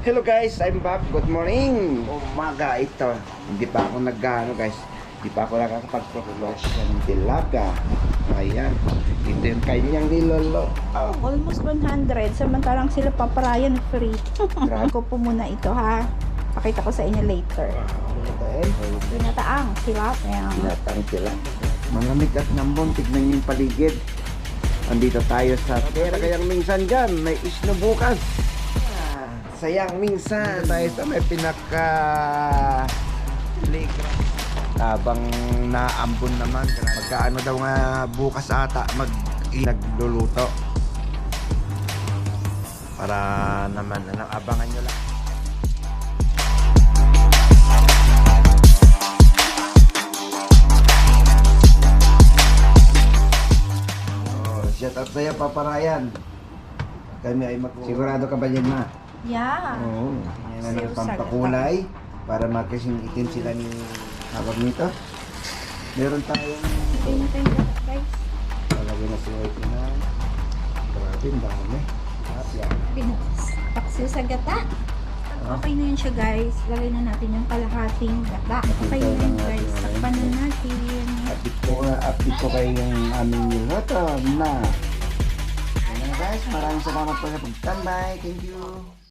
Hello guys, I'm back. Good morning. Umaga ito. Hindi pa ako nagano guys. Hindi pa ako nakakapag-proclash ng tilaga. Ayan. Ito yung kanyang nilolo. Oh, Almost 100, samantalang sila paparayan free. Ako po muna ito ha. Pakita ko sa inyo later. Ano? Pinataang sila. Ayan. Tinatang sila. Malamig at nambon. Tignan yung paligid. Andito tayo sa pera. Kayang minsan dyan, may isno bukas. Sayang minsan. Tayo sa may pinaka playground. Habang naambon naman. Pagka ano daw nga bukas ata mag nagluluto. Para naman, ano, abangan nyo lang. Oh, shout out sa'yo, Papa Ryan. Kami ay mag... Sigurado ka ba yan, ma? Yeah. Oo. Yan ang Sa'yo, pampakulay para makasing itim sila ni Habang nito. Meron tayong na tayo guys. palagay na si Whitey na. Grabe, ang dami. Lahat yan. Paksiw sa gata. Pag okay na yun siya guys, lagay na natin yung kalahating gata. Okay na yun guys. Takpan na natin. Update ko, update ko kayo yung aming niloto na. Ayan guys, maraming salamat po sa pagtambay. Thank you.